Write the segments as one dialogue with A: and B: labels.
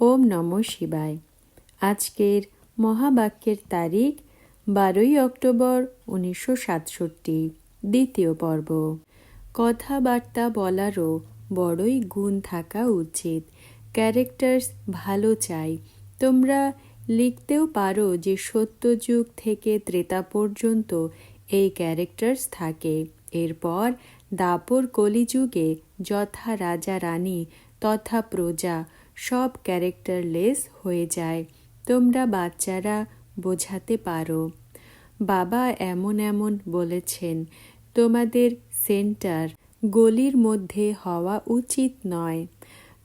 A: ওম নম শিবায়। আজকের মহাবাক্যের তারিখ বারোই অক্টোবর উনিশশো সাতষট্টি, দ্বিতীয় পর্ব। কথাবার্তা বলারও বড়ই গুণ থাকা উচিত। ক্যারেক্টার্স ভালো চাই। তোমরা লিখতেও পারো যে সত্যযুগ থেকে ত্রেতা পর্যন্ত এই ক্যারেক্টার্স থাকে। এরপর দাপর কলিযুগে যথা রাজা রানী তথা প্রজা সব ক্যারেক্টারলেস হয়ে যায়। তোমরা বাচ্চারা বোঝাতে পারো। বাবা এমন এমন বলেছেন, তোমাদের সেন্টার গলির মধ্যে হওয়া উচিত নয়,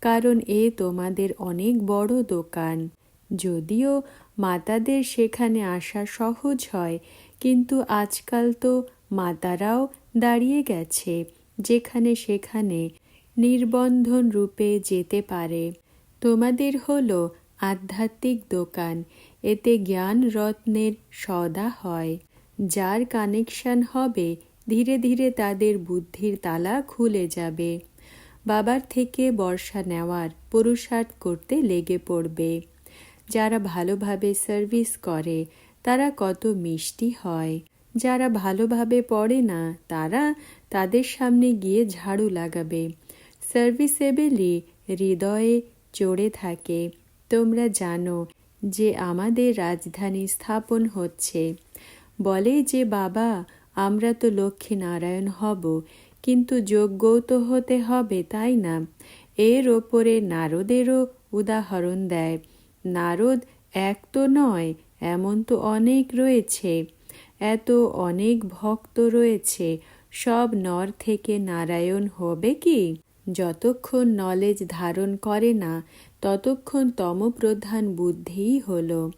A: কারণ এ তোমাদের অনেক বড় দোকান। যদিও মাতাদের সেখানে আসা সহজ হয়, কিন্তু আজকাল তো মাতারাও দাঁড়িয়ে গেছে, যেখানে সেখানে নির্বন্ধন রূপে যেতে পারে। তোমাদের হলো আধ্যাত্মিক দোকান। এতে জ্ঞান রত্নের সদা হয়। যার কানেকশন হবে, ধীরে ধীরে তাদের বুদ্ধির তালা খুলে যাবে। বাবার থেকে বর্ষা নেওয়ার পুরুষার্থ করতে লেগে পড়বে। যারা ভালোভাবে সার্ভিস করে, তারা কত মিষ্টি হয়। যারা ভালোভাবে পড়ে না, তারা তাদের সামনে গিয়ে ঝাড়ু লাগাবে। সার্ভিসেবেলি হৃদয়ে চড়ে থাকে। তোমরা জানো যে আমাদের রাজধানী স্থাপন হচ্ছে। বলে যে, বাবা, আমরা তো লক্ষ্মী নারায়ণ হব, কিন্তু যোগ্যও তো হতে হবে, তাই না? এর ওপরে নারদেরও উদাহরণ দেয়। নারদ এক তো নয়, এমন তো অনেক রয়েছে। এত অনেক ভক্ত রয়েছে, সব নর থেকে নারায়ণ হবে কি? যতক্ষণ নলেজ ধারণ করে না, ততক্ষণ তমপ্রধান বুদ্ধিই হল।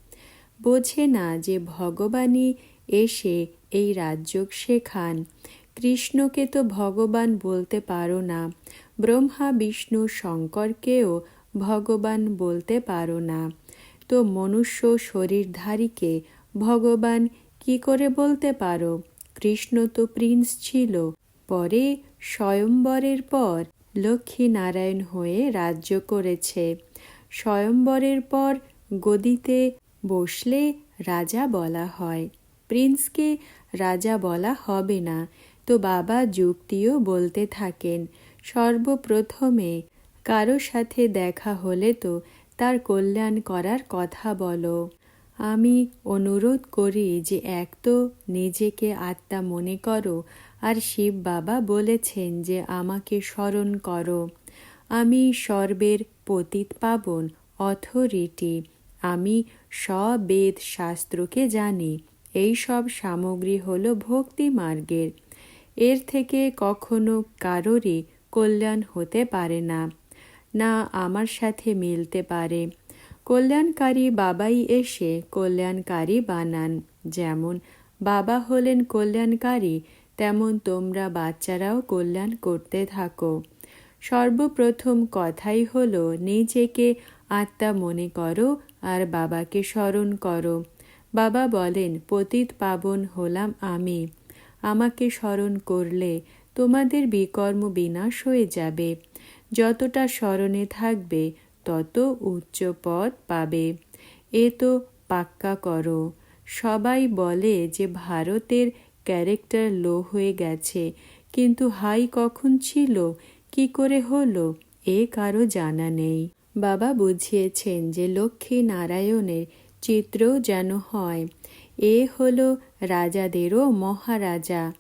A: বোঝে না যে ভগবানই এসে এই রাজ্য শেখান। কৃষ্ণকে তো ভগবান বলতে পারো না, ব্রহ্মা, বিষ্ণু, শঙ্করকেও ভগবান বলতে পারো না। তো মনুষ্য শরীরধারীকে ভগবান কি করে বলতে পারো? কৃষ্ণ তো প্রিন্স ছিল, পরে স্বয়ম্বরের পর লক্ষ্মী নারায়ণ হয়ে রাজ্য করেছে। স্বয়ম্বরের পর গদিতে বসলে রাজা বলা হয়। প্রিন্সকে রাজা বলা হবে না। তো বাবা যুক্তিও বলতে থাকেন। সর্বপ্রথমে কারও সাথে দেখা হলে তো তার কল্যাণ করার কথা বলো। আমি অনুরোধ করি যে এক তো নিজেকে আত্মা মনে করো আর শিব বাবা বলেছেন যে আমাকে স্মরণ করো, আমি সর্বের পতিত পাবন, অথরিটি, আমি সবেদ শাস্ত্রকে জানি, এই সব সামগ্রী হল ভক্তি মার্গের। এর থেকে কখনো কারোরই কল্যাণ হতে পারে না না আমার সাথে মিলতে পারে। কল্যাণকারী বাবাই এসে কল্যাণকারী বানান, যেমন বাবা হলেন কল্যাণকারী তেমন তোমরা বাচ্চারাও কল্যাণ করতে থাকো। সর্বপ্রথম কথাই হলো, নিজেকে আত্মা মনে করো আর বাবাকে স্মরণ করো। বাবা বলেন, পতিত পাবন হলাম আমি। আমাকে স্মরণ করলে তোমাদের বিকর্ম বিনাশ হয়ে যাবে। যতটা স্মরণে থাকবে, তত উচ্চ পদ পাবে। এ তো পাক্কা করো। সবাই বলে যে, ভারতের ক্যারেক্টার লো হয়ে গেছে। কিন্তু হাই কখন ছিল? কি করে হলো? এ কারও জানা নেই। বাবা বুঝিয়েছেন যে লক্ষ্মী নারায়ণের চিত্রও যেন হয়। এ হলো রাজাদেরও মহারাজা।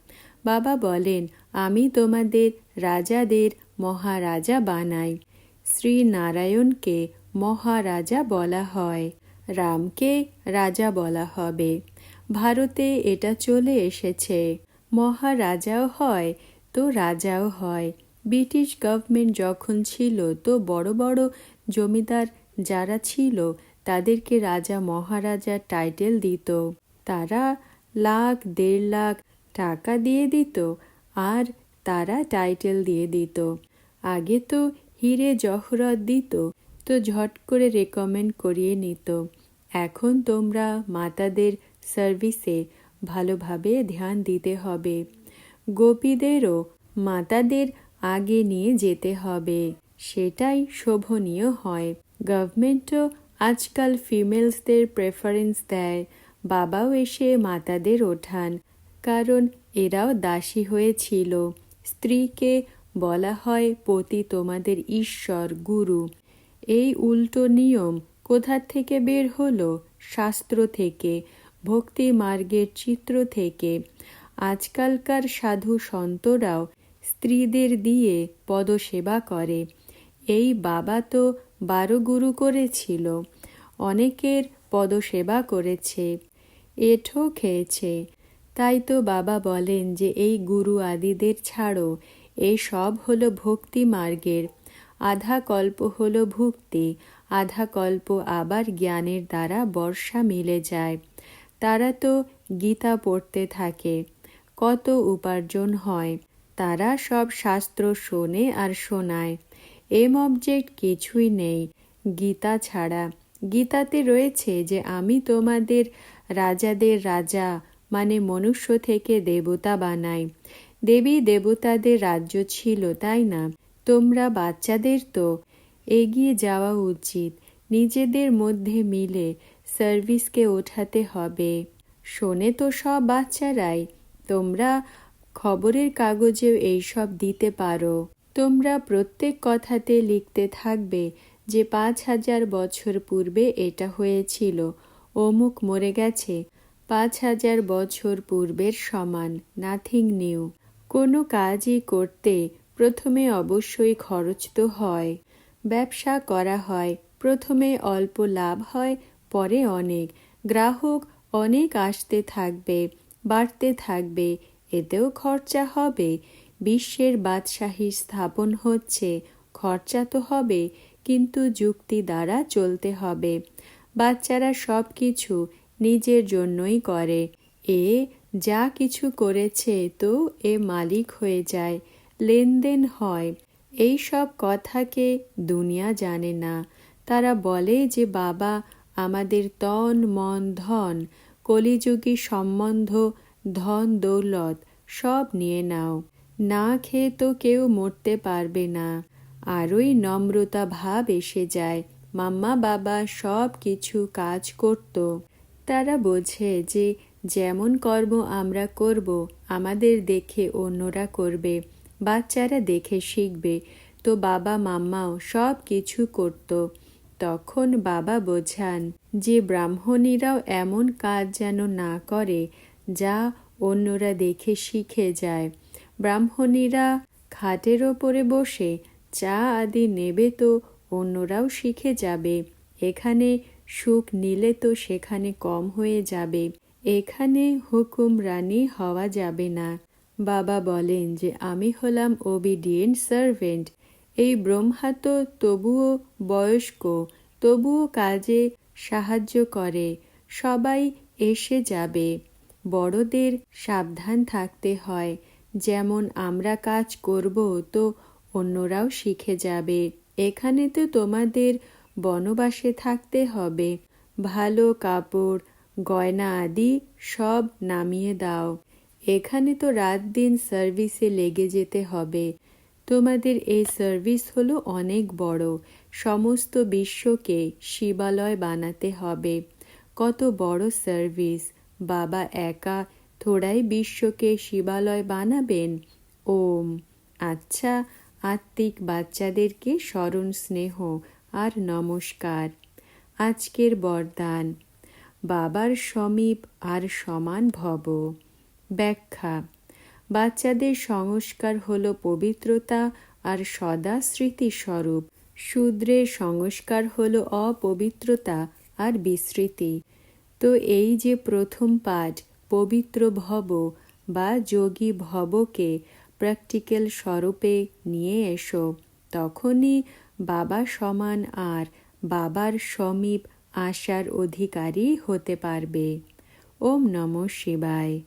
A: বাবা বলেন, আমি তোমাদের রাজাদের মহারাজা বানাই। শ্রী নারায়ণকে মহারাজা বলা হয়। রামকে রাজা বলা হবে। ভারতে এটা চলে এসেছে। মহারাজাও হয় তো রাজাও হয়। ব্রিটিশ গভর্নমেন্ট যখন ছিল তো বড় বড় জমিদার যারা ছিল তাদেরকে রাজা মহারাজা টাইটেল দিত। তারা লাখ, দেড় লাখ টাকা দিয়ে দিত আর তারা টাইটেল দিয়ে দিত। আগে তো হিরে জহরত দিত তো ঝট করে রেকমেন্ড করিয়ে নিত। এখন তোমরা মাতাদের সার্ভিসে ভালোভাবে ধ্যান দিতে হবে। গোপীদেরও মাতাদের আগে নিয়ে যেতে হবে। সেটাই শোভনীয় হয়। গভর্নমেন্টও আজকাল ফিমেলসদের প্রেফারেন্স দেয়। বাবাও এসে মাতাদের ওঠান। কারণ এরাও দাসী হয়েছিল স্ত্রীকে বলা হয় পতি তোমাদের ঈশ্বর, গুরু। এই উল্টো নিয়ম কোথার থেকে বের হলো? শাস্ত্র থেকে। ভক্তি মার্গের চিত্র থেকে আজকালকার সাধু সন্তরাও স্ত্রীদের দিয়ে পদসেবা করে। এই বাবা তো বারো গুরু করেছিল, অনেকের পদসেবা করেছে, এঠো খেয়েছে। তাই তো বাবা বলেন যে, এই গুরু আদিদের ছাড়ো এই সব হলো ভক্তি মার্গের। আধা কল্প হলো ভক্তি, আধা কল্প আবার জ্ঞানের দ্বারা বর্ষা মিলে যায়। তারা তো গীতা পড়তে থাকে। কত উপার্জন হয়। তারা সব শাস্ত্র শোনে আর শোনায়। এম অবজেক্ট কিছুই নেই। গীতা ছাড়া। গীতাতে রয়েছে যে, আমি তোমাদের রাজাদের রাজা মানে মনুষ্য থেকে দেবতা বানাই। দেবী দেবতাদের রাজ্য ছিল, তাই না? তোমরা বাচ্চাদের তো। এগিয়ে যাওয়া উচিত। নিজেদের মধ্যে মিলে সার্ভিসকে ওঠাতে হবে। শোনে তো সব বাচ্চারাই, তোমরা খবরের কাগজেও এইসব দিতে পারো। তোমরা প্রত্যেক কথাতে লিখতে থাকবে যে পাঁচ হাজার বছর পূর্বে এটা হয়েছিল। অমুক মরে গেছে, পাঁচ হাজার বছর পূর্বের সমান নাথিং নিউ কোনো কাজই করতে প্রথমে অবশ্যই খরচ তো হয়, ব্যবসা করা হয়, প্রথমে অল্প লাভ হয় পরে অনেক। গ্রাহক অনেক আসতে থাকবে, বাড়তে থাকবে, এতেও খরচা হবে। বিশ্বের বাদশাহী স্থাপন হচ্ছে, খরচা তো হবে, কিন্তু যুক্তি দ্বারা চলতে হবে। বাচ্চারা সব কিছু নিজের জন্যই করে। এ যা কিছু করেছে তো এ মালিক হয়ে যায়, লেনদেন হয়। এই সব কথাকে দুনিয়া জানে না। তারা বলে যে বাবা আমাদের তন মন ধন, কলিযুগী সম্বন্ধ, ধন দৌলত, সব নিয়ে নাও। না খেয়ে তো কেউ মরতে পারবে না। আরই নম্রতা ভাব এসে যায়। মাম্মা বাবা সব কিছু কাজ করত। তারা বোঝে যে যেমন কর্ম আমরা করব, আমাদের দেখে অন্যরা করবে, বাচ্চারা দেখে শিখবে। তো বাবা মাম্মাও সব কিছু করত। তখন বাবা বোঝান যে ব্রাহ্মণীরাও এমন কাজ যেন না করে, যা অন্যরা দেখে শিখে যায়। ব্রাহ্মণীরা খাটের ওপরে বসে চা আদি নেবে তো অন্যরাও শিখে যাবে। এখানে সুখ নিলে তো সেখানে কম হয়ে যাবে। এখানে হুকুম রানী হওয়া যাবে না। বাবা বলেন যে, আমি হলাম ওবিডিয়েন্ট সার্ভেন্ট এই ব্রহ্মা তো তবুও বয়স্ক, তবুও কাজে সাহায্য করে, সবাই এসে যাবে। বড়দের সাবধান থাকতে হয়, যেমন আমরা কাজ করব তো অন্যরাও শিখে যাবে। এখানে তো তোমাদের বনবাসে থাকতে হবে, ভালো কাপড়, গয়না আদি সব নামিয়ে দাও। এখানে তো রাত দিন সার্ভিসে লেগে যেতে হবে তোমাদের এই সার্ভিস হলো অনেক বড়। সমস্ত বিশ্বকে শিবালয় বানাতে হবে। কত বড় সার্ভিস বাবা একা থোড়াই বিশ্বকে শিবালয় বানাবেন? ওম। আচ্ছা আত্মিক বাচ্চাদেরকে স্মরণ স্নেহ আর নমস্কার। আজকের বরদান। বাবার সমীপ আর সমান ভব। ব্যাখ্যা বাচ্চাদের সংস্কার হল পবিত্রতা আর সদা স্মৃতিস্বরূপ। শূদ্রের সংস্কার হল অপবিত্রতা আর বিস্মৃতি। তো এই যে প্রথম পাঠ, পবিত্র ভব বা যোগী ভবকে প্র্যাকটিক্যাল স্বরূপে নিয়ে এসো, তখনই বাবা সমান আর বাবার সমীপ আসার অধিকারী হতে পারবে। ওম নম শিবায়।